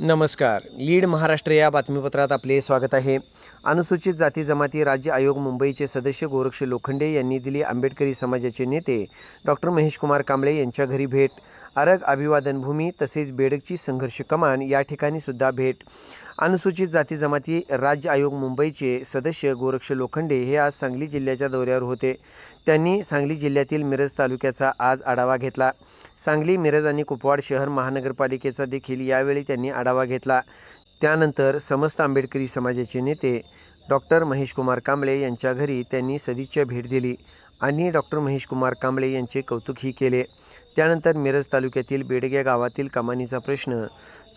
नमस्कार. लीड महाराष्ट्र या बातमीपत्रात आपले स्वागत आहे. अनुसूचित जाती जमाती राज्य आयोग मुंबईचे सदस्य गोरक्ष लोखंडे यांनी दिली आंबेडकरी समाजाचे नेते डॉक्टर महेशकुमार कांबळे यांच्या घरी भेट. आरग अभिवादन भूमी तसेच बेडकची संघर्ष कमान या ठिकाणी सुद्धा भेट. अनुसूचित जाती जमाती राज्य आयोग मुंबईचे सदस्य गोरक्ष लोखंडे हे आज सांगली जिल्ह्याच्या दौऱ्यावर होते. त्यांनी सांगली जिल्ह्यातील मिरज तालुक्याचा आज आढावा घेतला. सांगली मिरज आणि कुपवाड शहर महानगरपालिकेचा देखील यावेळी त्यांनी आढावा घेतला. त्यानंतर समस्त आंबेडकरी समाजाचे नेते डॉक्टर महेशकुमार कांबळे यांच्या घरी त्यांनी सदिच्छा भेट दिली आणि डॉक्टर महेशकुमार कांबळे यांचे कौतुकही केले. त्यानंतर मिरज तालुक्यातील बेडग्या गावातील कमानीचा प्रश्न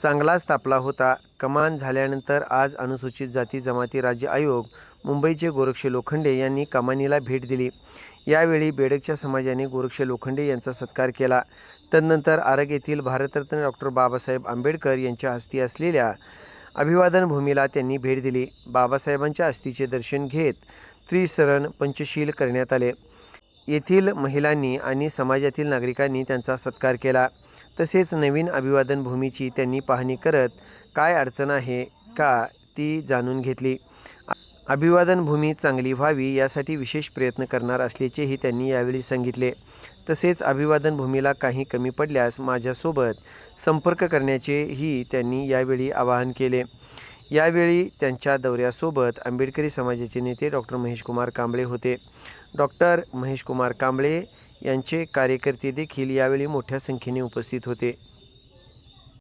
चांगलाच तापला होता. कमान झाल्यानंतर आज अनुसूचित जाती जमाती राज्य आयोग मुंबईचे गोरक्ष लोखंडे यांनी कमानीला भेट दिली. यावेळी बेडकच्या समाजाने गोरक्ष लोखंडे यांचा सत्कार केला. तदनंतर आरग येथील भारतरत्न डॉक्टर बाबासाहेब आंबेडकर यांच्या हस्ती असलेल्या अभिवादन भूमीला त्यांनी भेट दिली. बाबासाहेबांच्या अस्थीचे दर्शन घेत त्रिसरण पंचशील करण्यात आले. येथील महिलांनी आणि समाजातील नागरिकांनी त्यांचा सत्कार केला. तसेच नवीन अभिवादन भूमीची त्यांनी पाहणी करत काय अडचण आहे का ती जाणून घेतली. अभिवादन भूमी चांगली व्हावी यासाठी विशेष प्रयत्न करणार असल्याचेही त्यांनी यावेळी सांगितले. तसेच अभिवादन भूमीला काही कमी पडल्यास माझ्यासोबत संपर्क करण्याचेही त्यांनी यावेळी आवाहन केले. यावेळी त्यांच्या दौऱ्यासोबत आंबेडकरी समाजाचे नेते डॉक्टर महेशकुमार कांबळे होते. डॉक्टर महेशकुमार कांबळे यांचे कार्यकर्ते देखील यावेळी मोठ्या संख्येने उपस्थित होते.